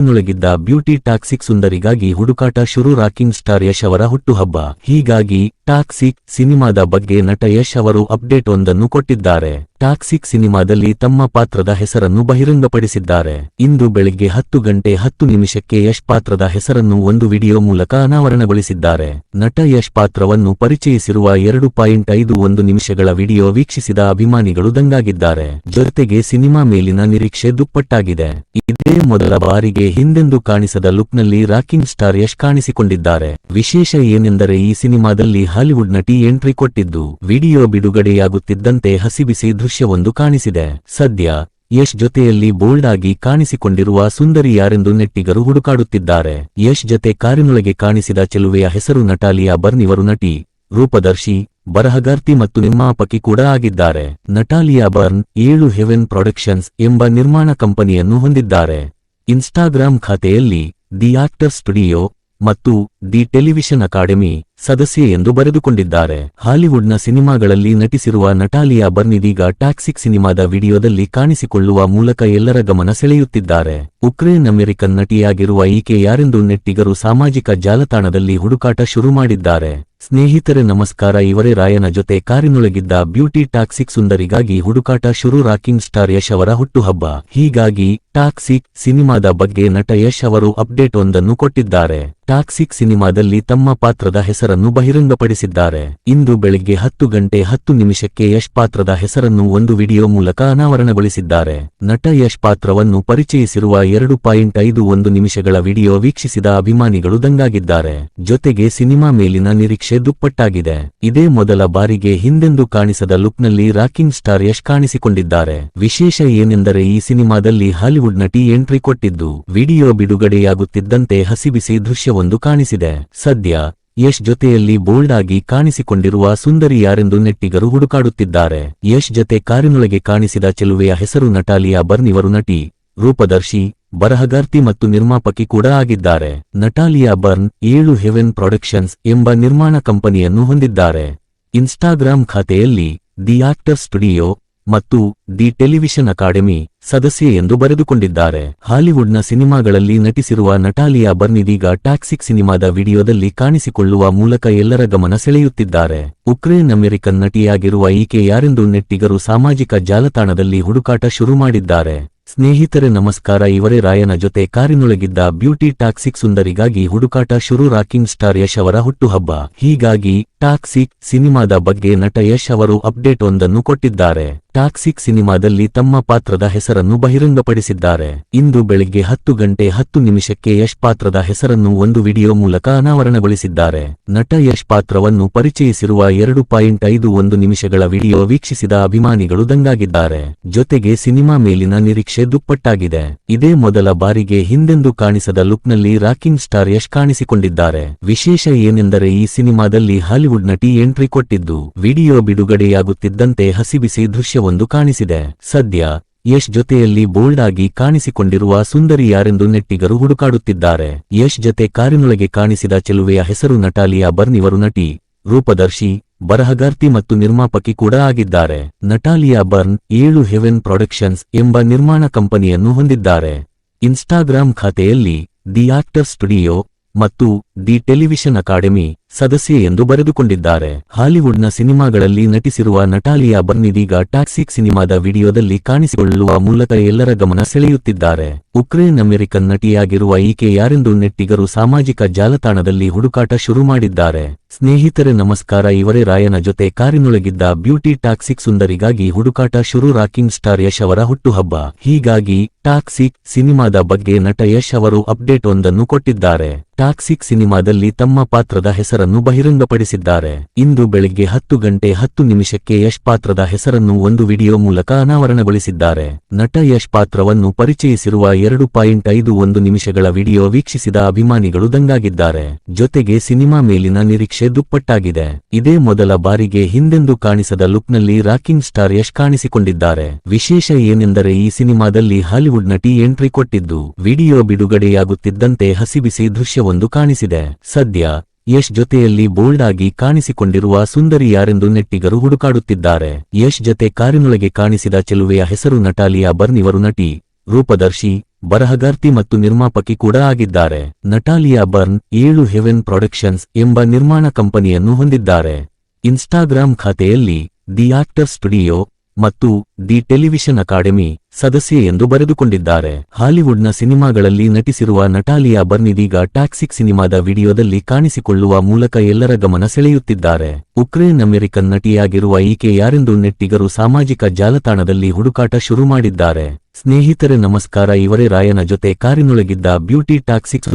ನೊಳಗಿದ್ದ beauty toxic ಸುಂದರಿಗಾಗಿ ಹುಡುಕಾಟ ಶುರು rocking star Yash ಅವರ ಹುಟ್ಟುಹಬ್ಬ. ಹೀಗಾಗಿ ಟಾಕ್ಸಿಕ್ ಸಿನಿಮಾದ ಬಗ್ಗೆ ನಟ ಯಶ್ ಅವರು ಅಪ್ಡೇಟ್ ಒಂದನ್ನು ಕೊಟ್ಟಿದ್ದಾರೆ. ಟಾಕ್ಸಿಕ್ ಸಿನಿಮಾದಲ್ಲಿ ತಮ್ಮ ಪಾತ್ರದ ಹೆಸರನ್ನು ಬಹಿರಂಗಪಡಿಸಿದ್ದಾರೆ. ಇಂದು ಬೆಳಿಗ್ಗೆ ಹತ್ತು ಗಂಟೆ ಹತ್ತು ನಿಮಿಷಕ್ಕೆ ಯಶ್ ಪಾತ್ರದ ಹೆಸರನ್ನು ಒಂದು ವಿಡಿಯೋ ಮೂಲಕ ಅನಾವರಣಗೊಳಿಸಿದ್ದಾರೆ. ನಟ ಯಶ್ ಪಾತ್ರವನ್ನು ಪರಿಚಯಿಸಿರುವ ಎರಡು ಪಾಯಿಂಟ್ ಐದು ಒಂದು ನಿಮಿಷಗಳ ವಿಡಿಯೋ ವೀಕ್ಷಿಸಿದ ಅಭಿಮಾನಿಗಳು ದಂಗಾಗಿದ್ದಾರೆ. ಜೊತೆಗೆ ಸಿನಿಮಾ ಮೇಲಿನ ನಿರೀಕ್ಷೆ ದುಪ್ಪಟ್ಟಾಗಿದೆ. ಇದೇ ಮೊದಲ ಬಾರಿಗೆ ಹಿಂದೆಂದು ಕಾಣಿಸದ ಲುಕ್ನಲ್ಲಿ ರಾಕಿಂಗ್ ಸ್ಟಾರ್ ಯಶ್ ಕಾಣಿಸಿಕೊಂಡಿದ್ದಾರೆ. ವಿಶೇಷ ಏನೆಂದರೆ ಈ ಸಿನಿಮಾದಲ್ಲಿ ಹಾಲಿವುಡ್ ನಟಿ ಎಂಟ್ರಿ ಕೊಟ್ಟಿದ್ದು ವಿಡಿಯೋ ಬಿಡುಗಡೆಯಾಗುತ್ತಿದ್ದಂತೆ ಹಸಿಬಿಸಿ ದೃಶ್ಯವೊಂದು ಕಾಣಿಸಿದೆ. ಸದ್ಯ ಯಶ್ ಜೊತೆಯಲ್ಲಿ ಬೋಲ್ಡ್ ಆಗಿ ಕಾಣಿಸಿಕೊಂಡಿರುವ ಸುಂದರಿ ಯಾರೆಂದು ನೆಟ್ಟಿಗರು ಹುಡುಕಾಡುತ್ತಿದ್ದಾರೆ. ಯಶ್ ಜೊತೆ ಕಾರಿನೊಳಗೆ ಕಾಣಿಸಿದ ಚೆಲುವೆಯ ಹೆಸರು ನಟಾಲಿಯಾ ಬರ್ನಿವರು ನಟಿ ರೂಪದರ್ಶಿ ಬರಹಗಾರ್ತಿ ಮತ್ತು ನಿರ್ಮಾಪಕಿ ಕೂಡ ಆಗಿದ್ದಾರೆ. ನಟಾಲಿಯಾ ಬರ್ನ್ ಏಳು ಹೆವೆನ್ ಪ್ರೊಡಕ್ಷನ್ಸ್ ಎಂಬ ನಿರ್ಮಾಣ ಕಂಪನಿಯನ್ನು ಹೊಂದಿದ್ದಾರೆ. ಇನ್ಸ್ಟಾಗ್ರಾಂ ಖಾತೆಯಲ್ಲಿ ದಿ ಆಕ್ಟರ್ ಸ್ಟುಡಿಯೋ ಮತ್ತು ದಿ ಟೆಲಿವಿಷನ್ ಅಕಾಡೆಮಿ ಸದಸ್ಯೆ ಎಂದು ಬರೆದುಕೊಂಡಿದ್ದಾರೆ. ಹಾಲಿವುಡ್ನ ಸಿನಿಮಾಗಳಲ್ಲಿ ನಟಿಸಿರುವ ನಟಾಲಿಯಾ ಬರ್ನಿದೀಗ ಟ್ಯಾಕ್ಸಿಕ್ ಸಿನಿಮಾದ ವಿಡಿಯೋದಲ್ಲಿ ಕಾಣಿಸಿಕೊಳ್ಳುವ ಮೂಲಕ ಎಲ್ಲರ ಗಮನ ಸೆಳೆಯುತ್ತಿದ್ದಾರೆ. ಉಕ್ರೇನ್ ಅಮೆರಿಕನ್ ನಟಿಯಾಗಿರುವ ಈಕೆ ಯಾರೆಂದು ನೆಟ್ಟಿಗರು ಸಾಮಾಜಿಕ ಜಾಲತಾಣದಲ್ಲಿ ಹುಡುಕಾಟ ಶುರು ಮಾಡಿದ್ದಾರೆ. ಸ್ನೇಹಿತರೆ ನಮಸ್ಕಾರ, ಇವರೇ ರಾಯನ ಜೊತೆ ಕಾರಿನೊಳಗಿದ್ದ ಬ್ಯೂಟಿ ಟಾಕ್ಸಿಕ್ ಸುಂದರಿಗಾಗಿ ಹುಡುಕಾಟ ಶುರು, ರಾಕಿಂಗ್ ಸ್ಟಾರ್ ಯಶ್ ಅವರ ಹುಟ್ಟುಹಬ್ಬ. ಹೀಗಾಗಿ ಟಾಕ್ಸಿಕ್ ಸಿನಿಮಾದ ಬಗ್ಗೆ ನಟ ಯಶ್ ಅವರು ಅಪ್ಡೇಟ್ ಒಂದನ್ನು ಕೊಟ್ಟಿದ್ದಾರೆ. ಟಾಕ್ಸಿಕ್ ಸಿನಿಮಾದಲ್ಲಿ ತಮ್ಮ ಪಾತ್ರದ ಹೆಸರನ್ನು ಬಹಿರಂಗಪಡಿಸಿದ್ದಾರೆ. ಇಂದು ಬೆಳಿಗ್ಗೆ ಹತ್ತು ಗಂಟೆ ಹತ್ತು ನಿಮಿಷಕ್ಕೆ ಯಶ್ ಪಾತ್ರದ ಹೆಸರನ್ನು ಒಂದು ವಿಡಿಯೋ ಮೂಲಕ ಅನಾವರಣಗೊಳಿಸಿದ್ದಾರೆ. ನಟ ಯಶ್ ಪಾತ್ರವನ್ನು ಪರಿಚಯಿಸಿರುವ ಎರಡು ಪಾಯಿಂಟ್ ಐದು ಒಂದು ನಿಮಿಷಗಳ ವಿಡಿಯೋ ವೀಕ್ಷಿಸಿದ ಅಭಿಮಾನಿಗಳು ದಂಗಾಗಿದ್ದಾರೆ. ಜೊತೆಗೆ ಸಿನಿಮಾ ಮೇಲಿನ ನಿರೀಕ್ಷೆ ದುಪ್ಪಟ್ಟಾಗಿದೆ. ಇದೇ ಮೊದಲ ಬಾರಿಗೆ ಹಿಂದೆಂದೂ ಕಾಣಿಸದ ಲುಕ್ನಲ್ಲಿ ರಾಕಿಂಗ್ ಸ್ಟಾರ್ ಯಶ್ ಕಾಣಿಸಿಕೊಂಡಿದ್ದಾರೆ. ವಿಶೇಷ ಏನೆಂದರೆ ಈ ಸಿನಿಮಾದಲ್ಲಿ ಹಾಲಿವುಡ್ ನಟಿ ಎಂಟ್ರಿ ಕೊಟ್ಟಿದ್ದು. ವಿಡಿಯೋ ಬಿಡುಗಡೆಯಾಗುತ್ತಿದ್ದಂತೆ ಹಸಿಬಿಸಿ ದೃಶ್ಯವೊಂದು ಕಾಣಿಸಿದೆ. ಸದ್ಯ ಯಶ್ ಜೊತೆಯಲ್ಲಿ ಬೋಲ್ಡ್ ಆಗಿ ಕಾಣಿಸಿಕೊಂಡಿರುವ ಸುಂದರಿ ಯಾರೆಂದು ನೆಟ್ಟಿಗರು ಹುಡುಕಾಡುತ್ತಿದ್ದಾರೆ. ಯಶ್ ಜೊತೆ ಕಾರಿನೊಳಗೆ ಕಾಣಿಸಿದ ಚೆಲುವೆಯ ಹೆಸರು ನಟಾಲಿಯಾ ಬರ್ನಿವರು ನಟಿ, ರೂಪದರ್ಶಿ, ಬರಹಗಾರ್ತಿ ಮತ್ತು ನಿರ್ಮಾಪಕಿ ಕೂಡ ಆಗಿದ್ದಾರೆ. ನಟಾಲಿಯಾ ಬರ್ನ್ ಏಳು ಹೆವೆನ್ ಪ್ರೊಡಕ್ಷನ್ಸ್ ಎಂಬ ನಿರ್ಮಾಣ ಕಂಪನಿಯನ್ನು ಹೊಂದಿದ್ದಾರೆ. ಇನ್ಸ್ಟಾಗ್ರಾಂ ಖಾತೆಯಲ್ಲಿ ದಿ ಆಕ್ಟರ್ ಸ್ಟುಡಿಯೋ ಮತ್ತು ದಿ ಟೆಲಿವಿಷನ್ ಅಕಾಡೆಮಿ ಸದಸ್ಯೆ ಎಂದು ಬರೆದುಕೊಂಡಿದ್ದಾರೆ. ಹಾಲಿವುಡ್ನ ಸಿನಿಮಾಗಳಲ್ಲಿ ನಟಿಸಿರುವ ನಟಾಲಿಯಾ ಬರ್ನಿದೀಗ ಟ್ಯಾಕ್ಸಿಕ್ ಸಿನಿಮಾದ ವಿಡಿಯೋದಲ್ಲಿ ಕಾಣಿಸಿಕೊಳ್ಳುವ ಮೂಲಕ ಎಲ್ಲರ ಗಮನ ಸೆಳೆಯುತ್ತಿದ್ದಾರೆ. ಉಕ್ರೇನ್ ಅಮೆರಿಕನ್ ನಟಿಯಾಗಿರುವ ಈಕೆ ಯಾರೆಂದು ನೆಟ್ಟಿಗರು ಸಾಮಾಜಿಕ ಜಾಲತಾಣದಲ್ಲಿ ಹುಡುಕಾಟ ಶುರು ಮಾಡಿದ್ದಾರೆ. ಸ್ನೇಹಿತರೆ ನಮಸ್ಕಾರ, ಇವರೇ ರಾಯನ ಜೊತೆ ಕಾರಿನೊಳಗಿದ್ದ ಬ್ಯೂಟಿ ಟಾಕ್ಸಿಕ್ ಸುಂದರಿಗಾಗಿ ಹುಡುಕಾಟ ಶುರು, ರಾಕಿಂಗ್ ಸ್ಟಾರ್ ಯಶ್ ಅವರ ಹುಟ್ಟುಹಬ್ಬ. ಹೀಗಾಗಿ ಟಾಕ್ಸಿಕ್ ಸಿನಿಮಾದ ಬಗ್ಗೆ ನಟ ಯಶ್ ಅವರು ಅಪ್ಡೇಟ್ ಒಂದನ್ನು ಕೊಟ್ಟಿದ್ದಾರೆ. ಟಾಕ್ಸಿಕ್ ಸಿನಿಮಾದಲ್ಲಿ ತಮ್ಮ ಪಾತ್ರದ ಹೆಸರನ್ನು ಬಹಿರಂಗಪಡಿಸಿದ್ದಾರೆ. ಇಂದು ಬೆಳಿಗ್ಗೆ ಹತ್ತು ಗಂಟೆ ಹತ್ತು ನಿಮಿಷಕ್ಕೆ ಯಶ್ ಪಾತ್ರದ ಹೆಸರನ್ನು ಒಂದು ವಿಡಿಯೋ ಮೂಲಕ ಅನಾವರಣಗೊಳಿಸಿದ್ದಾರೆ. ನಟ ಯಶ್ ಪಾತ್ರವನ್ನು ಪರಿಚಯಿಸಿರುವ ಎರಡು ಪಾಯಿಂಟ್ ಐದು ಒಂದು ನಿಮಿಷಗಳ ವಿಡಿಯೋ ವೀಕ್ಷಿಸಿದ ಅಭಿಮಾನಿಗಳು ದಂಗಾಗಿದ್ದಾರೆ. ಜೊತೆಗೆ ಸಿನಿಮಾ ಮೇಲಿನ ನಿರೀಕ್ಷೆ ದುಪ್ಪಟ್ಟಾಗಿದೆ. ಇದೇ ಮೊದಲ ಬಾರಿಗೆ ಹಿಂದೆಂದು ಕಾಣಿಸದ ಲುಕ್ನಲ್ಲಿ ರಾಕಿಂಗ್ ಸ್ಟಾರ್ ಯಶ್ ಕಾಣಿಸಿಕೊಂಡಿದ್ದಾರೆ. ವಿಶೇಷ ಏನೆಂದರೆ ಈ ಸಿನಿಮಾದಲ್ಲಿ ಹಾಲಿವುಡ್ ನಟಿ ಎಂಟ್ರಿ ಕೊಟ್ಟಿದ್ದು ವಿಡಿಯೋ ಬಿಡುಗಡೆಯಾಗುತ್ತಿದ್ದಂತೆ ಹಸಿಬಿಸಿ ದೃಶ್ಯವೊಂದು ಕಾಣಿಸಿದೆ. ಸದ್ಯ ಯಶ್ ಜೊತೆಯಲ್ಲಿ ಬೋಲ್ಡ್ ಆಗಿ ಕಾಣಿಸಿಕೊಂಡಿರುವ ಸುಂದರಿ ಯಾರೆಂದು ನೆಟ್ಟಿಗರು ಹುಡುಕಾಡುತ್ತಿದ್ದಾರೆ. ಯಶ್ ಜೊತೆ ಕಾರಿನೊಳಗೆ ಕಾಣಿಸಿದ ಚೆಲುವೆಯ ಹೆಸರು ನಟಾಲಿಯಾ ಬರ್ನಿವರು ನಟಿ ರೂಪದರ್ಶಿ ಬರಹಗಾರ್ತಿ ಮತ್ತು ನಿರ್ಮಾಪಕಿ ಕೂಡ ಆಗಿದ್ದಾರೆ. ನಟಾಲಿಯಾ ಬರ್ನ್ ಏಳು ಹೆವೆನ್ ಪ್ರೊಡಕ್ಷನ್ಸ್ ಎಂಬ ನಿರ್ಮಾಣ ಕಂಪನಿಯನ್ನು ಹೊಂದಿದ್ದಾರೆ. ಇನ್ಸ್ಟಾಗ್ರಾಂ ಖಾತೆಯಲ್ಲಿ ದಿ ಆಕ್ಟರ್ ಸ್ಟುಡಿಯೋ ಮತ್ತು ದಿ ಟೆಲಿವಿಷನ್ ಅಕಾಡೆಮಿ ಸದಸ್ಯೆ ಎಂದು ಬರೆದುಕೊಂಡಿದ್ದಾರೆ. ಹಾಲಿವುಡ್ನ ಸಿನಿಮಾಗಳಲ್ಲಿ ನಟಿಸಿರುವ ನಟಾಲಿಯಾ ಬರ್ನಿದೀಗ ಟ್ಯಾಕ್ಸಿಕ್ ಸಿನಿಮಾದ ವಿಡಿಯೋದಲ್ಲಿ ಕಾಣಿಸಿಕೊಳ್ಳುವ ಮೂಲಕ ಎಲ್ಲರ ಗಮನ ಸೆಳೆಯುತ್ತಿದ್ದಾರೆ. ಉಕ್ರೇನ್ ಅಮೆರಿಕನ್ ನಟಿಯಾಗಿರುವ ಈಕೆ ಯಾರೆಂದು ನೆಟ್ಟಿಗರು ಸಾಮಾಜಿಕ ಜಾಲತಾಣದಲ್ಲಿ ಹುಡುಕಾಟ ಶುರು ಮಾಡಿದ್ದಾರೆ. ಸ್ನೇಹಿತರೆ ನಮಸ್ಕಾರ, ಇವರೇ ರಾಯನ ಜೊತೆ ಕಾರಿನೊಳಗಿದ್ದ ಬ್ಯೂಟಿ ಟಾಕ್ಸಿಕ್ ಸುಂದರಿಗಾಗಿ ಹುಡುಕಾಟ ಶುರು, ರಾಕಿಂಗ್ ಸ್ಟಾರ್ ಯಶ್ ಅವರ ಹುಟ್ಟುಹಬ್ಬ. ಹೀಗಾಗಿ ಟಾಕ್ಸಿಕ್ ಸಿನಿಮಾದ ಬಗ್ಗೆ ನಟ ಯಶ್ ಅವರು ಅಪ್ಡೇಟ್ ಒಂದನ್ನು ಕೊಟ್ಟಿದ್ದಾರೆ. ಟಾಕ್ಸಿಕ್ ಸಿನಿಮಾದಲ್ಲಿ ತಮ್ಮ ಪಾತ್ರದ ಹೆಸರನ್ನು ಬಹಿರಂಗಪಡಿಸಿದ್ದಾರೆ. ಇಂದು ಬೆಳಿಗ್ಗೆ ಹತ್ತು ಗಂಟೆ ಹತ್ತು ನಿಮಿಷಕ್ಕೆ ಯಶ್ ಪಾತ್ರದ ಹೆಸರನ್ನು ಒಂದು ವಿಡಿಯೋ ಮೂಲಕ ಅನಾವರಣಗೊಳಿಸಿದ್ದಾರೆ. ನಟ ಯಶ್ ಪಾತ್ರವನ್ನು ಪರಿಚಯಿಸಿರುವ ಎರಡು ಪಾಯಿಂಟ್ ಐದು ಒಂದು ನಿಮಿಷಗಳ ವಿಡಿಯೋ ವೀಕ್ಷಿಸಿದ ಅಭಿಮಾನಿಗಳು ದಂಗಾಗಿದ್ದಾರೆ. ಜೊತೆಗೆ ಸಿನಿಮಾ ಮೇಲಿನ ನಿರೀಕ್ಷೆ ದುಪ್ಪಟ್ಟಾಗಿದೆ. ಇದೇ ಮೊದಲ ಬಾರಿಗೆ ಹಿಂದೆಂದು ಕಾಣಿಸದ ಲುಕ್ನಲ್ಲಿ ರಾಕಿಂಗ್ ಸ್ಟಾರ್ ಯಶ್ ಕಾಣಿಸಿಕೊಂಡಿದ್ದಾರೆ. ವಿಶೇಷ ಏನೆಂದರೆ ಈ ಸಿನಿಮಾದಲ್ಲಿ ಹಾಲಿವುಡ್ ನಟಿ ಎಂಟ್ರಿ ಕೊಟ್ಟಿದ್ದು. ವಿಡಿಯೋ ಬಿಡುಗಡೆಯಾಗುತ್ತಿದ್ದಂತೆ ಹಸಿಬಿಸಿ ದೃಶ್ಯವೊಂದು ಕಾಣಿಸಿದೆ. ಸದ್ಯ ಯಶ್ ಜೊತೆಯಲ್ಲಿ ಬೋಲ್ಡ್ ಆಗಿ ಕಾಣಿಸಿಕೊಂಡಿರುವ ಸುಂದರಿ ಯಾರೆಂದು ನೆಟ್ಟಿಗರು ಹುಡುಕಾಡುತ್ತಿದ್ದಾರೆ. ಯಶ್ ಜೊತೆ ಕಾರಿನೊಳಗೆ ಕಾಣಿಸಿದ ಚೆಲುವೆಯ ಹೆಸರು ನಟಾಲಿಯಾ ಬರ್ನಿವರು ನಟಿ, ರೂಪದರ್ಶಿ, ಬರಹಗಾರ್ತಿ ಮತ್ತು ನಿರ್ಮಾಪಕಿ ಕೂಡ ಆಗಿದ್ದಾರೆ. ನಟಾಲಿಯಾ ಬರ್ನ್ ಏಳು ಹೆವೆನ್ ಪ್ರೊಡಕ್ಷನ್ಸ್ ಎಂಬ ನಿರ್ಮಾಣ ಕಂಪನಿಯನ್ನು ಹೊಂದಿದ್ದಾರೆ. ಇನ್ಸ್ಟಾಗ್ರಾಂ ಖಾತೆಯಲ್ಲಿ ದಿ ಆಕ್ಟರ್ ಸ್ಟುಡಿಯೋ ಮತ್ತು ದಿ ಟೆಲಿವಿಷನ್ ಅಕಾಡೆಮಿ ಸದಸ್ಯೆ ಎಂದು ಬರೆದುಕೊಂಡಿದ್ದಾರೆ. ಹಾಲಿವುಡ್ನ ಸಿನಿಮಾಗಳಲ್ಲಿ ನಟಿಸಿರುವ ನಟಾಲಿಯಾ ಬರ್ನಿದೀಗ ಟ್ಯಾಕ್ಸಿಕ್ ಸಿನಿಮಾದ ವಿಡಿಯೋದಲ್ಲಿ ಕಾಣಿಸಿಕೊಳ್ಳುವ ಮೂಲಕ ಎಲ್ಲರ ಗಮನ ಸೆಳೆಯುತ್ತಿದ್ದಾರೆ. ಉಕ್ರೇನ್ ಅಮೆರಿಕನ್ ನಟಿಯಾಗಿರುವ ಈಕೆ ಯಾರೆಂದು ನೆಟ್ಟಿಗರು ಸಾಮಾಜಿಕ ಜಾಲತಾಣದಲ್ಲಿ ಹುಡುಕಾಟ ಶುರು ಮಾಡಿದ್ದಾರೆ. ಸ್ನೇಹಿತರೆ ನಮಸ್ಕಾರ, ಇವರೇ ರಾಯನ ಜೊತೆ ಕಾರಿನೊಳಗಿದ್ದ ಬ್ಯೂಟಿ ಟಾಕ್ಸಿಕ್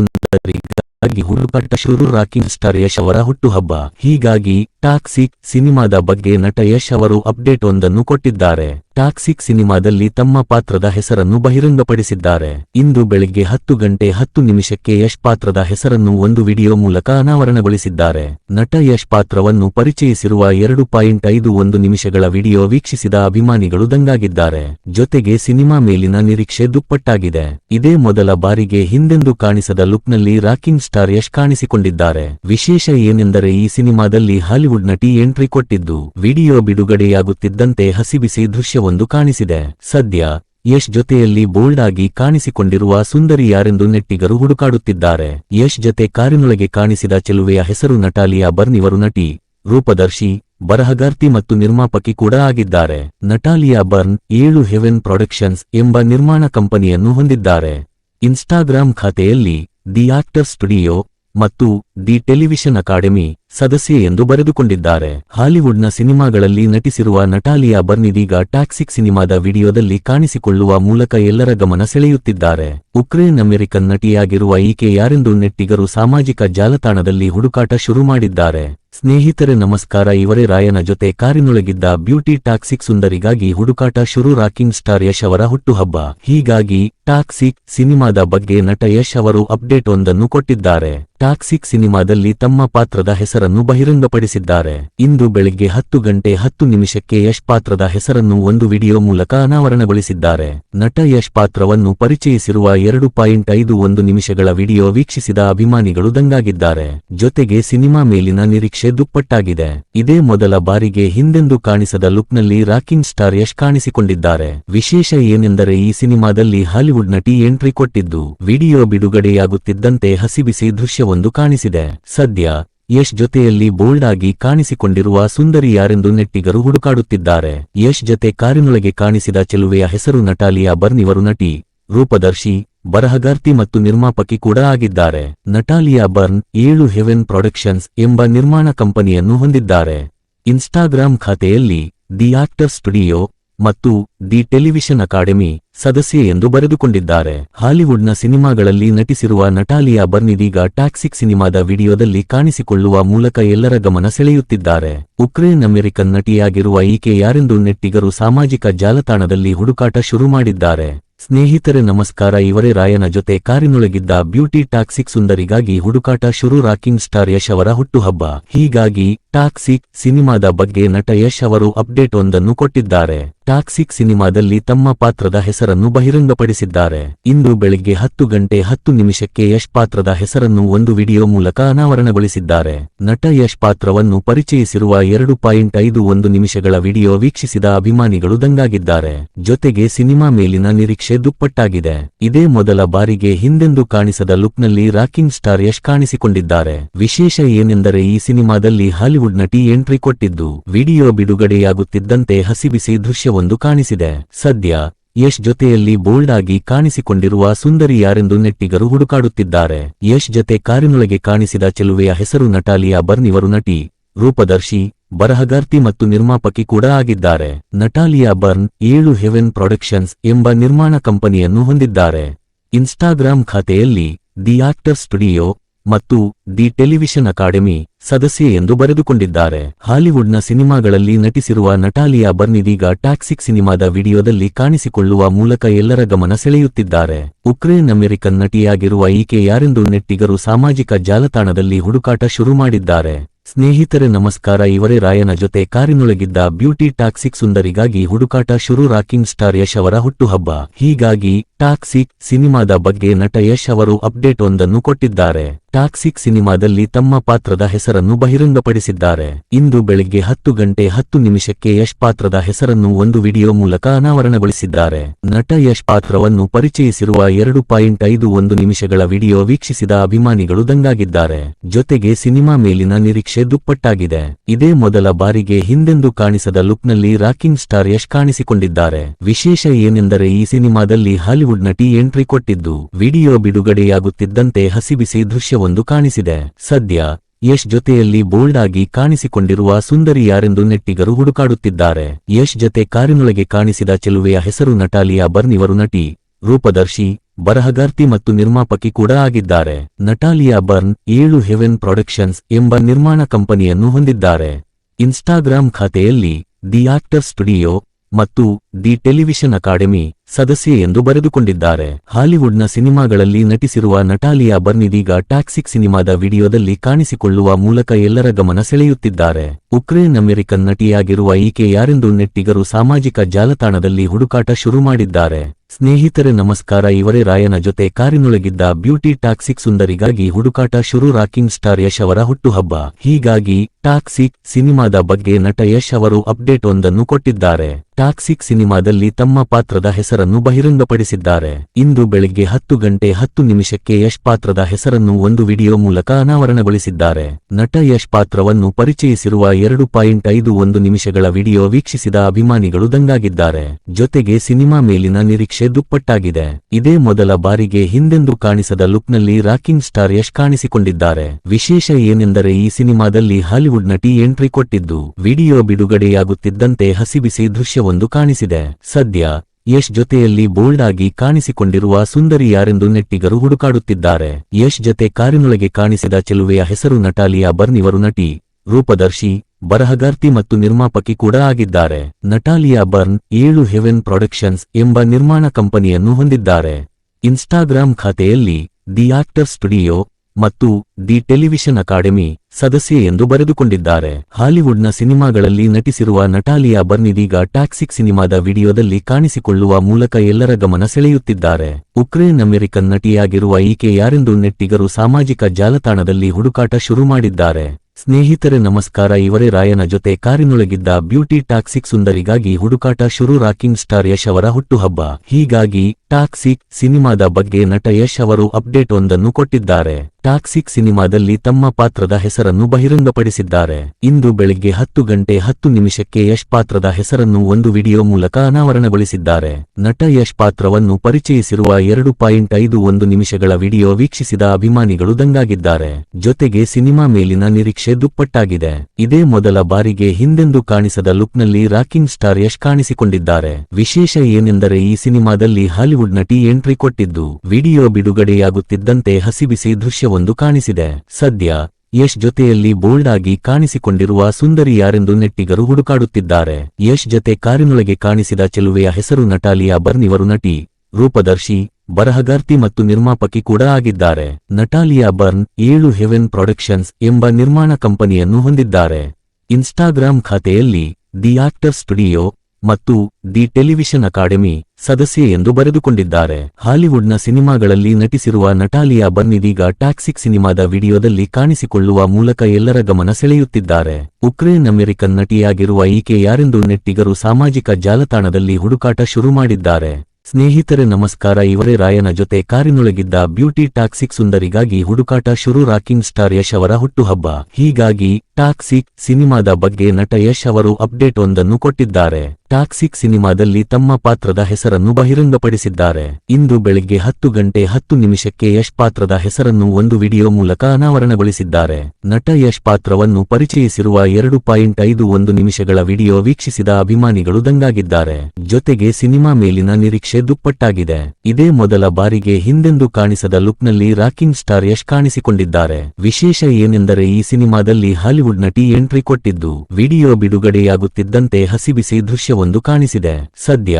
ಸುಂದರಿಗಾಗಿ ಹುಡುಕಾಟ ಶುರು ರಾಕಿಂಗ್ ಸ್ಟಾರ್ ಯಶ್ ಅವರ ಹುಟ್ಟುಹಬ್ಬ. ಹೀಗಾಗಿ ಟಾಕ್ಸಿಕ್ ಸಿನಿಮಾದ ಬಗ್ಗೆ ನಟ ಯಶ್ ಅವರು ಅಪ್ಡೇಟ್ ಒಂದನ್ನು ಕೊಟ್ಟಿದ್ದಾರೆ. ಟಾಕ್ಸಿಕ್ ಸಿನಿಮಾದಲ್ಲಿ ತಮ್ಮ ಪಾತ್ರದ ಹೆಸರನ್ನು ಬಹಿರಂಗಪಡಿಸಿದ್ದಾರೆ. ಇಂದು ಬೆಳಿಗ್ಗೆ ಹತ್ತು ಗಂಟೆ ಹತ್ತು ನಿಮಿಷಕ್ಕೆ ಯಶ್ ಪಾತ್ರದ ಹೆಸರನ್ನು ಒಂದು ವಿಡಿಯೋ ಮೂಲಕ ಅನಾವರಣಗೊಳಿಸಿದ್ದಾರೆ. ನಟ ಯಶ್ ಪಾತ್ರವನ್ನು ಪರಿಚಯಿಸಿರುವ ಎರಡು ಪಾಯಿಂಟ್ ಐದು ಒಂದು ನಿಮಿಷಗಳ ವಿಡಿಯೋ ವೀಕ್ಷಿಸಿದ ಅಭಿಮಾನಿಗಳು ದಂಗಾಗಿದ್ದಾರೆ. ಜೊತೆಗೆ ಸಿನಿಮಾ ಮೇಲಿನ ನಿರೀಕ್ಷೆ ದುಪ್ಪಟ್ಟಾಗಿದೆ. ಇದೇ ಮೊದಲ ಬಾರಿಗೆ ಹಿಂದೆಂದು ಕಾಣಿಸದ ಲುಕ್ನಲ್ಲಿ ರಾಕಿಂಗ್ ಸ್ಟಾರ್ ಯಶ್ ಕಾಣಿಸಿಕೊಂಡಿದ್ದಾರೆ. ವಿಶೇಷ ಏನೆಂದರೆ ಈ ಸಿನಿಮಾದಲ್ಲಿ ಹಾಲಿವುಡ್ ನಟಿ ಎಂಟ್ರಿ ಕೊಟ್ಟಿದ್ದು. ವಿಡಿಯೋ ಬಿಡುಗಡೆಯಾಗುತ್ತಿದ್ದಂತೆ ಹಸಿಬಿಸಿ ದೃಶ್ಯವೊಂದು ಕಾಣಿಸಿದೆ. ಸದ್ಯ ಯಶ್ ಜೊತೆಯಲ್ಲಿ ಬೋಲ್ಡ್ ಆಗಿ ಕಾಣಿಸಿಕೊಂಡಿರುವ ಸುಂದರಿ ಯಾರೆಂದು ನೆಟ್ಟಿಗರು ಹುಡುಕಾಡುತ್ತಿದ್ದಾರೆ. ಯಶ್ ಜೊತೆ ಕಾರಿನೊಳಗೆ ಕಾಣಿಸಿದ ಚೆಲುವೆಯ ಹೆಸರು ನಟಾಲಿಯಾ ಬರ್ನ್ ಇವರು ನಟಿ ರೂಪದರ್ಶಿ ಬರಹಗಾರ್ತಿ ಮತ್ತು ನಿರ್ಮಾಪಕಿ ಕೂಡ ಆಗಿದ್ದಾರೆ. ನಟಾಲಿಯಾ ಬರ್ನ್ ಏಳು ಹೆವೆನ್ ಪ್ರೊಡಕ್ಷನ್ಸ್ ಎಂಬ ನಿರ್ಮಾಣ ಕಂಪನಿಯನ್ನು ಹೊಂದಿದ್ದಾರೆ. ಇನ್ಸ್ಟಾಗ್ರಾಂ ಖಾತೆಯಲ್ಲಿ ದಿ ಆಕ್ಟರ್ ಸ್ಟುಡಿಯೋ ಮತ್ತು ದಿ ಟೆಲಿವಿಷನ್ ಅಕಾಡೆಮಿ ಸದಸ್ಯೆ ಎಂದು ಬರೆದುಕೊಂಡಿದ್ದಾರೆ. ಹಾಲಿವುಡ್ನ ಸಿನಿಮಾಗಳಲ್ಲಿ ನಟಿಸಿರುವ ನಟಾಲಿಯಾ ಬರ್ನಿದೀಗ ಟ್ಯಾಕ್ಸಿಕ್ ಸಿನಿಮಾದ ವಿಡಿಯೋದಲ್ಲಿ ಕಾಣಿಸಿಕೊಳ್ಳುವ ಮೂಲಕ ಎಲ್ಲರ ಗಮನ ಸೆಳೆಯುತ್ತಿದ್ದಾರೆ. ಉಕ್ರೇನ್ ಅಮೆರಿಕನ್ ನಟಿಯಾಗಿರುವ ಈಕೆ ಯಾರೆಂದು ನೆಟ್ಟಿಗರು ಸಾಮಾಜಿಕ ಜಾಲತಾಣದಲ್ಲಿ ಹುಡುಕಾಟ ಶುರು ಮಾಡಿದ್ದಾರೆ. ಸ್ನೇಹಿತರೆ ನಮಸ್ಕಾರ, ಇವರೇ ರಾಯನ ಜೊತೆ ಕಾರಿನೊಳಗಿದ್ದ ಬ್ಯೂಟಿ ಟಾಕ್ಸಿಕ್ ಸುಂದರಿಗಾಗಿ ಹುಡುಕಾಟ ಶುರು, ರಾಕಿಂಗ್ ಸ್ಟಾರ್ ಯಶ್ ಅವರ ಹುಟ್ಟುಹಬ್ಬ. ಹೀಗಾಗಿ ಟಾಕ್ಸಿಕ್ ಸಿನಿಮಾದ ಬಗ್ಗೆ ನಟ ಯಶ್ ಅವರು ಅಪ್ಡೇಟ್ ಒಂದನ್ನು ಕೊಟ್ಟಿದ್ದಾರೆ. ಟಾಕ್ಸಿಕ್ ಸಿನಿಮಾದಲ್ಲಿ ತಮ್ಮ ಪಾತ್ರದ ಹೆಸರನ್ನು ಬಹಿರಂಗಪಡಿಸಿದ್ದಾರೆ. ಇಂದು ಬೆಳಿಗ್ಗೆ ಹತ್ತು ಗಂಟೆ ಹತ್ತು ನಿಮಿಷಕ್ಕೆ ಯಶ್ ಪಾತ್ರದ ಹೆಸರನ್ನು ಒಂದು ವಿಡಿಯೋ ಮೂಲಕ ಅನಾವರಣಗೊಳಿಸಿದ್ದಾರೆ. ನಟ ಯಶ್ ಪಾತ್ರವನ್ನು ಪರಿಚಯಿಸಿರುವ ಎರಡು ಪಾಯಿಂಟ್ ಐದು ಒಂದು ನಿಮಿಷಗಳ ವಿಡಿಯೋ ವೀಕ್ಷಿಸಿದ ಅಭಿಮಾನಿಗಳು ದಂಗಾಗಿದ್ದಾರೆ. ಜೊತೆಗೆ ಸಿನಿಮಾ ಮೇಲಿನ ನಿರೀಕ್ಷೆ ದುಪ್ಪಟ್ಟಾಗಿದೆ. ಇದೇ ಮೊದಲ ಬಾರಿಗೆ ಹಿಂದೆಂದು ಕಾಣಿಸದ ಲುಕ್ನಲ್ಲಿ ರಾಕಿಂಗ್ ಸ್ಟಾರ್ ಯಶ್ ಕಾಣಿಸಿಕೊಂಡಿದ್ದಾರೆ. ವಿಶೇಷ ಏನೆಂದರೆ ಈ ಸಿನಿಮಾದಲ್ಲಿ ಹಾಲಿವುಡ್ ನಟಿ ಎಂಟ್ರಿ ಕೊಟ್ಟಿದ್ದು. ವಿಡಿಯೋ ಬಿಡುಗಡೆಯಾಗುತ್ತಿದ್ದಂತೆ ಹಸಿಬಿಸಿ ದೃಶ್ಯವೊಂದು ಕಾಣಿಸಿದೆ. ಸದ್ಯ, ಯಶ್ ಜೊತೆಯಲ್ಲಿ ಬೋಲ್ಡ್ ಆಗಿ ಕಾಣಿಸಿಕೊಂಡಿರುವ ಸುಂದರಿ ಯಾರೆಂದು ನೆಟ್ಟಿಗರು ಹುಡುಕಾಡುತ್ತಿದ್ದಾರೆ. ಯಶ್ ಜೊತೆ ಕಾರಿನೊಳಗೆ ಕಾಣಿಸಿದ ಚೆಲುವೆಯ ಹೆಸರು ನಟಾಲಿಯಾ ಬರ್ನ್ ಇವರು ನಟಿ, ರೂಪದರ್ಶಿ, ಬರಹಗಾರ್ತಿ ಮತ್ತು ನಿರ್ಮಾಪಕಿ ಕೂಡ ಆಗಿದ್ದಾರೆ. ನಟಾಲಿಯಾ ಬರ್ನ್, ಏಳು ಹೆವೆನ್ ಪ್ರೊಡಕ್ಷನ್ಸ್ ಎಂಬ ನಿರ್ಮಾಣ ಕಂಪನಿಯನ್ನು ಹೊಂದಿದ್ದಾರೆ. ಇನ್ಸ್ಟಾಗ್ರಾಂ ಖಾತೆಯಲ್ಲಿ, ದಿ ಆಕ್ಟರ್ ಸ್ಟುಡಿಯೋ ಮತ್ತು ದಿ ಟೆಲಿವಿಷನ್ ಅಕಾಡೆಮಿ ಸದಸ್ಯೆ ಎಂದು ಬರೆದುಕೊಂಡಿದ್ದಾರೆ. ಹಾಲಿವುಡ್ನ ಸಿನಿಮಾಗಳಲ್ಲಿ ನಟಿಸಿರುವ ನಟಾಲಿಯಾ ಬರ್ನಿದೀಗ ಟ್ಯಾಕ್ಸಿಕ್ ಸಿನಿಮಾದ ವಿಡಿಯೋದಲ್ಲಿ ಕಾಣಿಸಿಕೊಳ್ಳುವ ಮೂಲಕ ಎಲ್ಲರ ಗಮನ ಸೆಳೆಯುತ್ತಿದ್ದಾರೆ. ಉಕ್ರೇನ್ ಅಮೆರಿಕನ್ ನಟಿಯಾಗಿರುವ ಈಕೆ ಯಾರೆಂದು ನೆಟ್ಟಿಗರು ಸಾಮಾಜಿಕ ಜಾಲತಾಣದಲ್ಲಿ ಹುಡುಕಾಟ ಶುರು ಮಾಡಿದ್ದಾರೆ. ಸ್ನೇಹಿತರೆ ನಮಸ್ಕಾರ, ಇವರೇ ರಾಯನ ಜೊತೆ ಕಾರಿನೊಳಗಿದ್ದ ಬ್ಯೂಟಿ ಟಾಕ್ಸಿಕ್ ಸುಂದರಿಗಾಗಿ ಹುಡುಕಾಟ ಶುರು, ರಾಕಿಂಗ್ ಸ್ಟಾರ್ ಯಶ್ ಅವರ ಹುಟ್ಟುಹಬ್ಬ. ಹೀಗಾಗಿ ಟಾಕ್ಸಿಕ್ ಸಿನಿಮಾದ ಬಗ್ಗೆ ನಟ ಯಶ್ ಅವರು ಅಪ್ಡೇಟ್ ಒಂದನ್ನು ಕೊಟ್ಟಿದ್ದಾರೆ. ಟಾಕ್ಸಿಕ್ ಸಿನಿಮಾದಲ್ಲಿ ತಮ್ಮ ಪಾತ್ರದ ಹೆಸರನ್ನು ಬಹಿರಂಗಪಡಿಸಿದ್ದಾರೆ. ಇಂದು ಬೆಳಿಗ್ಗೆ ಹತ್ತು ಗಂಟೆ ಹತ್ತು ನಿಮಿಷಕ್ಕೆ ಯಶ್ ಪಾತ್ರದ ಹೆಸರನ್ನು ಒಂದು ವಿಡಿಯೋ ಮೂಲಕ ಅನಾವರಣಗೊಳಿಸಿದ್ದಾರೆ. ನಟ ಯಶ್ ಪಾತ್ರವನ್ನು ಪರಿಚಯಿಸಿರುವ ಎರಡು ಪಾಯಿಂಟ್ ಐದು ಒಂದು ನಿಮಿಷಗಳ ವಿಡಿಯೋ ವೀಕ್ಷಿಸಿದ ಅಭಿಮಾನಿಗಳು ದಂಗಾಗಿದ್ದಾರೆ. ಜೊತೆಗೆ ಸಿನಿಮಾ ಮೇಲಿನ ನಿರೀಕ್ಷೆ ದುಪ್ಪಟ್ಟಾಗಿದೆ. ಇದೇ ಮೊದಲ ಬಾರಿಗೆ ಹಿಂದೆಂದು ಕಾಣಿಸದ ಲುಕ್ನಲ್ಲಿ ರಾಕಿಂಗ್ ಸ್ಟಾರ್ ಯಶ್ ಕಾಣಿಸಿಕೊಂಡಿದ್ದಾರೆ. ವಿಶೇಷ ಏನೆಂದರೆ ಈ ಸಿನಿಮಾದಲ್ಲಿ ಹಾಲಿವುಡ್ ನಟಿ ಎಂಟ್ರಿ ಕೊಟ್ಟಿದ್ದು. ವಿಡಿಯೋ ಬಿಡುಗಡೆಯಾಗುತ್ತಿದ್ದಂತೆ ಹಸಿಬಿಸಿ ದೃಶ್ಯವೊಂದು ಕಾಣಿಸಿದೆ. ಸದ್ಯ ಯಶ್ ಜೊತೆಯಲ್ಲಿ ಬೋಲ್ಡ್ ಆಗಿ ಕಾಣಿಸಿಕೊಂಡಿರುವ ಸುಂದರಿ ಯಾರೆಂದು ನೆಟ್ಟಿಗರು ಹುಡುಕಾಡುತ್ತಿದ್ದಾರೆ. ಯಶ್ ಜೊತೆ ಕಾರಿನೊಳಗೆ ಕಾಣಿಸಿದ ಚೆಲುವೆಯ ಹೆಸರು ನಟಾಲಿಯಾ ಬರ್ನಿವರು ನಟಿ ರೂಪದರ್ಶಿ ಬರಹಗಾರ್ತಿ ಮತ್ತು ನಿರ್ಮಾಪಕಿ ಕೂಡ ಆಗಿದ್ದಾರೆ. ನಟಾಲಿಯಾ ಬರ್ನ್ ಏಳು ಹೆವೆನ್ ಪ್ರೊಡಕ್ಷನ್ಸ್ ಎಂಬ ನಿರ್ಮಾಣ ಕಂಪನಿಯನ್ನು ಹೊಂದಿದ್ದಾರೆ. ಇನ್ಸ್ಟಾಗ್ರಾಂ ಖಾತೆಯಲ್ಲಿ ದಿ ಆಕ್ಟರ್ ಸ್ಟುಡಿಯೋ ಮತ್ತು ದಿ ಟೆಲಿವಿಷನ್ ಅಕಾಡೆಮಿ ಸದಸ್ಯೆ ಎಂದು ಬರೆದುಕೊಂಡಿದ್ದಾರೆ. ಹಾಲಿವುಡ್ನ ಸಿನಿಮಾಗಳಲ್ಲಿ ನಟಿಸಿರುವ ನಟಾಲಿಯಾ ಬರ್ನಿದೀಗ ಟ್ಯಾಕ್ಸಿಕ್ ಸಿನಿಮಾದ ವಿಡಿಯೋದಲ್ಲಿ ಕಾಣಿಸಿಕೊಳ್ಳುವ ಮೂಲಕ ಎಲ್ಲರ ಗಮನ ಸೆಳೆಯುತ್ತಿದ್ದಾರೆ. ಉಕ್ರೇನ್ ಅಮೆರಿಕನ್ ನಟಿಯಾಗಿರುವ ಈಕೆ ಯಾರೆಂದು ನೆಟ್ಟಿಗರು ಸಾಮಾಜಿಕ ಜಾಲತಾಣದಲ್ಲಿ ಹುಡುಕಾಟ ಶುರು ಮಾಡಿದ್ದಾರೆ. ಸ್ನೇಹಿತರೆ ನಮಸ್ಕಾರ, ಇವರೇ ರಾಯನ ಜೊತೆ ಕಾರಿನೊಳಗಿದ್ದ ಬ್ಯೂಟಿ ಟಾಕ್ಸಿಕ್ ಸುಂದರಿಗಾಗಿ ಹುಡುಕಾಟ ಶುರು, ರಾಕಿಂಗ್ ಸ್ಟಾರ್ ಯಶ್ ಅವರ ಹುಟ್ಟುಹಬ್ಬ. ಹೀಗಾಗಿ ಟಾಕ್ಸಿಕ್ ಸಿನಿಮಾದ ಬಗ್ಗೆ ನಟ ಯಶ್ ಅವರು ಅಪ್ಡೇಟ್ ಒಂದನ್ನು ಕೊಟ್ಟಿದ್ದಾರೆ. ಟಾಕ್ಸಿಕ್ ಸಿನಿಮಾದಲ್ಲಿ ತಮ್ಮ ಪಾತ್ರದ ಹೆಸರನ್ನು ಬಹಿರಂಗಪಡಿಸಿದ್ದಾರೆ. ಇಂದು ಬೆಳಿಗ್ಗೆ ಹತ್ತು ಗಂಟೆ ಹತ್ತು ನಿಮಿಷಕ್ಕೆ ಯಶ್ ಪಾತ್ರದ ಹೆಸರನ್ನು ಒಂದು ವಿಡಿಯೋ ಮೂಲಕ ಅನಾವರಣಗೊಳಿಸಿದ್ದಾರೆ. ನಟ ಯಶ್ ಪಾತ್ರವನ್ನು ಪರಿಚಯಿಸಿರುವ ಎರಡು ಪಾಯಿಂಟ್ ಐದು ಒಂದು ನಿಮಿಷಗಳ ವಿಡಿಯೋ ವೀಕ್ಷಿಸಿದ ಅಭಿಮಾನಿಗಳು ದಂಗಾಗಿದ್ದಾರೆ. ಜೊತೆಗೆ ಸಿನಿಮಾ ಮೇಲಿನ ನಿರೀಕ್ಷೆ ದುಪ್ಪಟ್ಟಾಗಿದೆ. ಇದೇ ಮೊದಲ ಬಾರಿಗೆ ಹಿಂದೆಂದು ಕಾಣಿಸದ ಲುಕ್ನಲ್ಲಿ ರಾಕಿಂಗ್ ಸ್ಟಾರ್ ಯಶ್ ಕಾಣಿಸಿಕೊಂಡಿದ್ದಾರೆ. ವಿಶೇಷ ಏನೆಂದರೆ ಈ ಸಿನಿಮಾದಲ್ಲಿ ಹಾಲಿವುಡ್ ನಟಿ ಎಂಟ್ರಿ ಕೊಟ್ಟಿದ್ದು. ವಿಡಿಯೋ ಬಿಡುಗಡೆಯಾಗುತ್ತಿದ್ದಂತೆ ಹಸಿಬಿಸಿ ದೃಶ್ಯವೊಂದು ಕಾಣಿಸಿದೆ. ಸದ್ಯ ಯಶ್ ಜೊತೆಯಲ್ಲಿ ಬೋಲ್ಡ್ ಆಗಿ ಕಾಣಿಸಿಕೊಂಡಿರುವ ಸುಂದರಿ ಯಾರೆಂದು ನೆಟ್ಟಿಗರು ಹುಡುಕಾಡುತ್ತಿದ್ದಾರೆ. ಯಶ್ ಜೊತೆ ಕಾರಿನೊಳಗೆ ಕಾಣಿಸಿದ ಚೆಲುವೆಯ ಹೆಸರು ನಟಾಲಿಯಾ ಬರ್ನಿವರು ನಟಿ, ರೂಪದರ್ಶಿ, ಬರಹಗಾರ್ತಿ ಮತ್ತು ನಿರ್ಮಾಪಕಿ ಕೂಡ ಆಗಿದ್ದಾರೆ. ನಟಾಲಿಯಾ ಬರ್ನ್ ಏಳು ಹೆವೆನ್ ಪ್ರೊಡಕ್ಷನ್ಸ್ ಎಂಬ ನಿರ್ಮಾಣ ಕಂಪನಿಯನ್ನು ಹೊಂದಿದ್ದಾರೆ. ಇನ್ಸ್ಟಾಗ್ರಾಂ ಖಾತೆಯಲ್ಲಿ ದಿ ಆಕ್ಟರ್ ಸ್ಟುಡಿಯೋ ಮತ್ತು ದಿ ಟೆಲಿವಿಷನ್ ಅಕಾಡೆಮಿ ಸದಸ್ಯೆ ಎಂದು ಬರೆದುಕೊಂಡಿದ್ದಾರೆ. ಹಾಲಿವುಡ್ನ ಸಿನಿಮಾಗಳಲ್ಲಿ ನಟಿಸಿರುವ ನಟಾಲಿಯಾ ಬರ್ನಿದೀಗ ಟ್ಯಾಕ್ಸಿಕ್ ಸಿನಿಮಾದ ವಿಡಿಯೋದಲ್ಲಿ ಕಾಣಿಸಿಕೊಳ್ಳುವ ಮೂಲಕ ಎಲ್ಲರ ಗಮನ ಸೆಳೆಯುತ್ತಿದ್ದಾರೆ. ಉಕ್ರೇನ್ ಅಮೆರಿಕನ್ ನಟಿಯಾಗಿರುವ ಈಕೆ ಯಾರೆಂದು ನೆಟ್ಟಿಗರು ಸಾಮಾಜಿಕ ಜಾಲತಾಣದಲ್ಲಿ ಹುಡುಕಾಟ ಶುರು ಮಾಡಿದ್ದಾರೆ. ಸ್ನೇಹಿತರೆ ನಮಸ್ಕಾರ, ಇವರೇ ರಾಯನ ಜೊತೆ ಕಾರಿನೊಳಗಿದ್ದ ಬ್ಯೂಟಿ ಟಾಕ್ಸಿಕ್ ಸುಂದರಿಗಾಗಿ ಹುಡುಕಾಟ ಶುರು, ರಾಕಿಂಗ್ ಸ್ಟಾರ್ ಯಶ್ ಅವರ ಹುಟ್ಟುಹಬ್ಬ. ಹೀಗಾಗಿ ಟಾಕ್ಸಿಕ್ ಸಿನಿಮಾದ ಬಗ್ಗೆ ನಟ ಯಶ್ ಅವರು ಅಪ್ಡೇಟ್ ಒಂದನ್ನು ಕೊಟ್ಟಿದ್ದಾರೆ. ಟಾಕ್ಸಿಕ್ ಸಿನಿಮಾದಲ್ಲಿ ತಮ್ಮ ಪಾತ್ರದ ಹೆಸರನ್ನು ಬಹಿರಂಗಪಡಿಸಿದ್ದಾರೆ. ಇಂದು ಬೆಳಿಗ್ಗೆ ಹತ್ತು ಗಂಟೆ ಹತ್ತು ನಿಮಿಷಕ್ಕೆ ಯಶ್ ಪಾತ್ರದ ಹೆಸರನ್ನು ಒಂದು ವಿಡಿಯೋ ಮೂಲಕ ಅನಾವರಣಗೊಳಿಸಿದ್ದಾರೆ. ನಟ ಯಶ್ ಪಾತ್ರವನ್ನು ಪರಿಚಯಿಸಿರುವ ಎರಡು ಪಾಯಿಂಟ್ ಐದು ಒಂದು ನಿಮಿಷಗಳ ವಿಡಿಯೋ ವೀಕ್ಷಿಸಿದ ಅಭಿಮಾನಿಗಳು ದಂಗಾಗಿದ್ದಾರೆ. ಜೊತೆಗೆ ಸಿನಿಮಾ ಮೇಲಿನ ನಿರೀಕ್ಷೆ ದುಪ್ಪಟ್ಟಾಗಿದೆ. ಇದೇ ಮೊದಲ ಬಾರಿಗೆ ಹಿಂದೆಂದು ಕಾಣಿಸದ ಲುಕ್ನಲ್ಲಿ ರಾಕಿಂಗ್ ಸ್ಟಾರ್ ಯಶ್ ಕಾಣಿಸಿಕೊಂಡಿದ್ದಾರೆ. ವಿಶೇಷ ಏನೆಂದರೆ ಈ ಸಿನಿಮಾದಲ್ಲಿ ಹಾಲಿವುಡ್ ನಟಿ ಎಂಟ್ರಿ ಕೊಟ್ಟಿದ್ದು. ವಿಡಿಯೋ ಬಿಡುಗಡೆಯಾಗುತ್ತಿದ್ದಂತೆ ಹಸಿಬಿಸಿ ದೃಶ್ಯವೊಂದು ಕಾಣಿಸಿದೆ. ಸದ್ಯ ಯಶ್ ಜೊತೆಯಲ್ಲಿ ಬೋಲ್ಡ್ ಆಗಿ ಕಾಣಿಸಿಕೊಂಡಿರುವ ಸುಂದರಿ ಯಾರೆಂದು ನೆಟ್ಟಿಗರು ಹುಡುಕಾಡುತ್ತಿದ್ದಾರೆ. ಯಶ್ ಜೊತೆ ಕಾರಿನೊಳಗೆ ಕಾಣಿಸಿದ ಚೆಲುವೆಯ ಹೆಸರು ನಟಾಲಿಯಾ ಬರ್ನಿವರು ನಟಿ ರೂಪದರ್ಶಿ ಬರಹಗಾರ್ತಿ ಮತ್ತು ನಿರ್ಮಾಪಕಿ ಕೂಡ ಆಗಿದ್ದಾರೆ. ನಟಾಲಿಯಾ ಬರ್ನ್ ಏಳು ಹೆವೆನ್ ಪ್ರೊಡಕ್ಷನ್ಸ್ ಎಂಬ ನಿರ್ಮಾಣ ಕಂಪನಿಯನ್ನು ಹೊಂದಿದ್ದಾರೆ. ಇನ್ಸ್ಟಾಗ್ರಾಂ ಖಾತೆಯಲ್ಲಿ ದಿ ಆಕ್ಟರ್ ಸ್ಟುಡಿಯೋ ಮತ್ತು ದಿ ಟೆಲಿವಿಷನ್ ಅಕಾಡೆಮಿ ಸದಸ್ಯೆ ಎಂದು ಬರೆದುಕೊಂಡಿದ್ದಾರೆ. ಹಾಲಿವುಡ್ನ ಸಿನಿಮಾಗಳಲ್ಲಿ ನಟಿಸಿರುವ ನಟಾಲಿಯಾ ಬರ್ನಿದೀಗ ಟ್ಯಾಕ್ಸಿಕ್ ಸಿನಿಮಾದ ವಿಡಿಯೋದಲ್ಲಿ ಕಾಣಿಸಿಕೊಳ್ಳುವ ಮೂಲಕ ಎಲ್ಲರ ಗಮನ ಸೆಳೆಯುತ್ತಿದ್ದಾರೆ. ಉಕ್ರೇನ್ ಅಮೆರಿಕನ್ ನಟಿಯಾಗಿರುವ ಈಕೆ ಯಾರೆಂದು ನೆಟ್ಟಿಗರು ಸಾಮಾಜಿಕ ಜಾಲತಾಣದಲ್ಲಿ ಹುಡುಕಾಟ ಶುರು ಮಾಡಿದ್ದಾರೆ. ಸ್ನೇಹಿತರೆ ನಮಸ್ಕಾರ, ಇವರೇ ರಾಯನ ಜೊತೆ ಕಾರಿನೊಳಗಿದ್ದ ಬ್ಯೂಟಿ ಟಾಕ್ಸಿಕ್ ಸುಂದರಿಗಾಗಿ ಹುಡುಕಾಟ ಶುರು, ರಾಕಿಂಗ್ ಸ್ಟಾರ್ ಯಶ್ ಅವರ ಹುಟ್ಟುಹಬ್ಬ. ಹೀಗಾಗಿ ಟಾಕ್ಸಿಕ್ ಸಿನಿಮಾದ ಬಗ್ಗೆ ನಟ ಯಶ್ ಅವರು ಅಪ್ಡೇಟ್ ಒಂದನ್ನು ಕೊಟ್ಟಿದ್ದಾರೆ. ಟಾಕ್ಸಿಕ್ ಸಿನಿಮಾದಲ್ಲಿ ತಮ್ಮ ಪಾತ್ರದ ಹೆಸರನ್ನು ಬಹಿರಂಗಪಡಿಸಿದ್ದಾರೆ. ಇಂದು ಬೆಳಿಗ್ಗೆ ಹತ್ತು ಗಂಟೆ ಹತ್ತು ನಿಮಿಷಕ್ಕೆ ಯಶ್ ಪಾತ್ರದ ಹೆಸರನ್ನು ಒಂದು ವಿಡಿಯೋ ಮೂಲಕ ಅನಾವರಣಗೊಳಿಸಿದ್ದಾರೆ. ನಟ ಯಶ್ ಪಾತ್ರವನ್ನು ಪರಿಚಯಿಸಿರುವ ಎರಡು ಪಾಯಿಂಟ್ ಐದು ಒಂದು ನಿಮಿಷಗಳ ವಿಡಿಯೋ ವೀಕ್ಷಿಸಿದ ಅಭಿಮಾನಿಗಳು ದಂಗಾಗಿದ್ದಾರೆ. ಜೊತೆಗೆ ಸಿನಿಮಾ ಮೇಲಿನ ನಿರೀಕ್ಷೆ ದುಪ್ಪಟ್ಟಾಗಿದೆ. ಇದೇ ಮೊದಲ ಬಾರಿಗೆ ಹಿಂದೆಂದು ಕಾಣಿಸದ ಲುಕ್ನಲ್ಲಿ ರಾಕಿಂಗ್ ಸ್ಟಾರ್ ಯಶ್ ಕಾಣಿಸಿಕೊಂಡಿದ್ದಾರೆ. ವಿಶೇಷ ಏನೆಂದರೆ ಈ ಸಿನಿಮಾದಲ್ಲಿ ಹಾಲಿವುಡ್ ನಟಿ ಎಂಟ್ರಿ ಕೊಟ್ಟಿದ್ದು ವಿಡಿಯೋ ಬಿಡುಗಡೆಯಾಗುತ್ತಿದ್ದಂತೆ ಹಸಿಬಿಸಿ ದೃಶ್ಯವೊಂದು ಕಾಣಿಸಿದೆ. ಸದ್ಯ ಯಶ್ ಜೊತೆಯಲ್ಲಿ ಬೋಲ್ಡ್ ಆಗಿ ಕಾಣಿಸಿಕೊಂಡಿರುವ ಸುಂದರಿ ಯಾರೆಂದು ನೆಟ್ಟಿಗರು ಹುಡುಕಾಡುತ್ತಿದ್ದಾರೆ. ಯಶ್ ಜೊತೆ ಕಾರಿನೊಳಗೆ ಕಾಣಿಸಿದ ಚೆಲುವೆಯ ಹೆಸರು ನಟಾಲಿಯಾ ಬರ್ನಿವರು ನಟಿ ರೂಪದರ್ಶಿ ಬರಹಗಾರ್ತಿ ಮತ್ತು ನಿರ್ಮಾಪಕಿ ಕೂಡ ಆಗಿದ್ದಾರೆ. ನಟಾಲಿಯಾ ಬರ್ನ್ ಏಳು ಹೆವೆನ್ ಪ್ರೊಡಕ್ಷನ್ಸ್ ಎಂಬ ನಿರ್ಮಾಣ ಕಂಪನಿಯನ್ನು ಹೊಂದಿದ್ದಾರೆ. ಇನ್ಸ್ಟಾಗ್ರಾಂ ಖಾತೆಯಲ್ಲಿ ದಿ ಆಕ್ಟರ್ ಸ್ಟುಡಿಯೋ ಮತ್ತು ದಿ ಟೆಲಿವಿಷನ್ ಅಕಾಡೆಮಿ ಸದಸ್ಯೆ ಎಂದು ಬರೆದುಕೊಂಡಿದ್ದಾರೆ. ಹಾಲಿವುಡ್ನ ಸಿನಿಮಾಗಳಲ್ಲಿ ನಟಿಸಿರುವ ನಟಾಲಿಯಾ ಬನ್ನಿದೀಗ ಟಾಕ್ಸಿಕ್ ಸಿನಿಮಾದ ವಿಡಿಯೋದಲ್ಲಿ ಕಾಣಿಸಿಕೊಳ್ಳುವ ಮೂಲಕ ಎಲ್ಲರ ಗಮನ ಸೆಳೆಯುತ್ತಿದ್ದಾರೆ. ಉಕ್ರೇನ್ ಅಮೆರಿಕನ್ ನಟಿಯಾಗಿರುವ ಈಕೆ ಯಾರೆಂದು ನೆಟ್ಟಿಗರು ಸಾಮಾಜಿಕ ಜಾಲತಾಣದಲ್ಲಿ ಹುಡುಕಾಟ ಶುರು ಮಾಡಿದ್ದಾರೆ. ಸ್ನೇಹಿತರೆ ನಮಸ್ಕಾರ, ಇವರೇ ರಾಯನ ಜೊತೆ ಕಾರಿನೊಳಗಿದ್ದ ಬ್ಯೂಟಿ ಟಾಕ್ಸಿಕ್ ಸುಂದರಿಗಾಗಿ ಹುಡುಕಾಟ ಶುರು, ರಾಕಿಂಗ್ ಸ್ಟಾರ್ ಯಶ್ ಅವರ ಹುಟ್ಟುಹಬ್ಬ. ಹೀಗಾಗಿ ಟಾಕ್ಸಿಕ್ ಸಿನಿಮಾದ ಬಗ್ಗೆ ನಟ ಯಶ್ ಅವರು ಅಪ್ಡೇಟ್ ಒಂದನ್ನು ಕೊಟ್ಟಿದ್ದಾರೆ. ಟಾಕ್ಸಿಕ್ ಸಿನಿಮಾದಲ್ಲಿ ತಮ್ಮ ಪಾತ್ರದ ಹೆಸರನ್ನು ಬಹಿರಂಗಪಡಿಸಿದ್ದಾರೆ. ಇಂದು ಬೆಳಿಗ್ಗೆ ಹತ್ತು ಗಂಟೆ ಹತ್ತು ನಿಮಿಷಕ್ಕೆ ಯಶ್ ಪಾತ್ರದ ಹೆಸರನ್ನು ಒಂದು ವಿಡಿಯೋ ಮೂಲಕ ಅನಾವರಣಗೊಳಿಸಿದ್ದಾರೆ. ನಟ ಯಶ್ ಪಾತ್ರವನ್ನು ಪರಿಚಯಿಸಿರುವ ಎರಡು ಪಾಯಿಂಟ್ ಐದು ಒಂದು ನಿಮಿಷಗಳ ವಿಡಿಯೋ ವೀಕ್ಷಿಸಿದ ಅಭಿಮಾನಿಗಳು ದಂಗಾಗಿದ್ದಾರೆ. ಜೊತೆಗೆ ಸಿನಿಮಾ ಮೇಲಿನ ನಿರೀಕ್ಷೆ ದುಪ್ಪಟ್ಟಾಗಿದೆ. ಇದೇ ಮೊದಲ ಬಾರಿಗೆ ಹಿಂದೆಂದು ಕಾಣಿಸದ ಲುಕ್ನಲ್ಲಿ ರಾಕಿಂಗ್ ಸ್ಟಾರ್ ಯಶ್ ಕಾಣಿಸಿಕೊಂಡಿದ್ದಾರೆ. ವಿಶೇಷ ಏನೆಂದರೆ ಈ ಸಿನಿಮಾದಲ್ಲಿ ಹಾಲಿವುಡ್ ನಟಿ ಎಂಟ್ರಿ ಕೊಟ್ಟಿದ್ದು. ವಿಡಿಯೋ ಬಿಡುಗಡೆಯಾಗುತ್ತಿದ್ದಂತೆ ಹಸಿಬಿಸಿ ದೃಶ್ಯವೊಂದು ಕಾಣಿಸಿದೆ. ಸದ್ಯ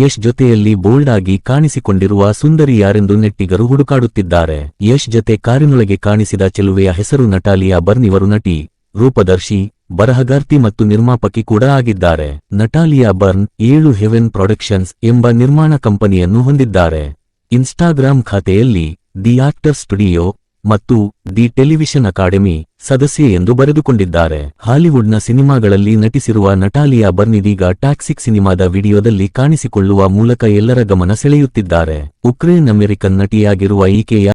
ಯಶ್ ಜೊತೆಯಲ್ಲಿ ಬೋಲ್ಡ್ ಆಗಿ ಕಾಣಿಸಿಕೊಂಡಿರುವ ಸುಂದರಿ ಯಾರೆಂದು ನೆಟ್ಟಿಗರು ಹುಡುಕಾಡುತ್ತಿದ್ದಾರೆ. ಯಶ್ ಜೊತೆ ಕಾರಿನೊಳಗೆ ಕಾಣಿಸಿದ ಚೆಲುವೆಯ ಹೆಸರು ನಟಾಲಿಯಾ ಬರ್ನಿವರು ನಟಿ, ರೂಪದರ್ಶಿ, ಬರಹಗಾರ್ತಿ ಮತ್ತು ನಿರ್ಮಾಪಕಿ ಕೂಡ ಆಗಿದ್ದಾರೆ. ನಟಾಲಿಯಾ ಬರ್ನ್ ಏಳು ಹೆವೆನ್ ಪ್ರೊಡಕ್ಷನ್ಸ್ ಎಂಬ ನಿರ್ಮಾಣ ಕಂಪನಿಯನ್ನು ಹೊಂದಿದ್ದಾರೆ. ಇನ್ಸ್ಟಾಗ್ರಾಂ ಖಾತೆಯಲ್ಲಿ ದಿ ಆಕ್ಟರ್ ಸ್ಟುಡಿಯೋ ಮತ್ತು ದಿ ಟೆಲಿವಿಷನ್ ಅಕಾಡೆಮಿ ಸದಸ್ಯೆ ಎಂದು ಬರೆದುಕೊಂಡಿದ್ದಾರೆ. ಹಾಲಿವುಡ್ನ ಸಿನಿಮಾಗಳಲ್ಲಿ ನಟಿಸಿರುವ ನಟಾಲಿಯಾ ಬರ್ನಿದೀಗ ಟ್ಯಾಕ್ಸಿಕ್ ಸಿನಿಮಾದ ವಿಡಿಯೋದಲ್ಲಿ ಕಾಣಿಸಿಕೊಳ್ಳುವ ಮೂಲಕ ಎಲ್ಲರ ಗಮನ ಸೆಳೆಯುತ್ತಿದ್ದಾರೆ. ಉಕ್ರೇನ್ ಅಮೆರಿಕನ್ ನಟಿಯಾಗಿರುವ ಈಕೆಯ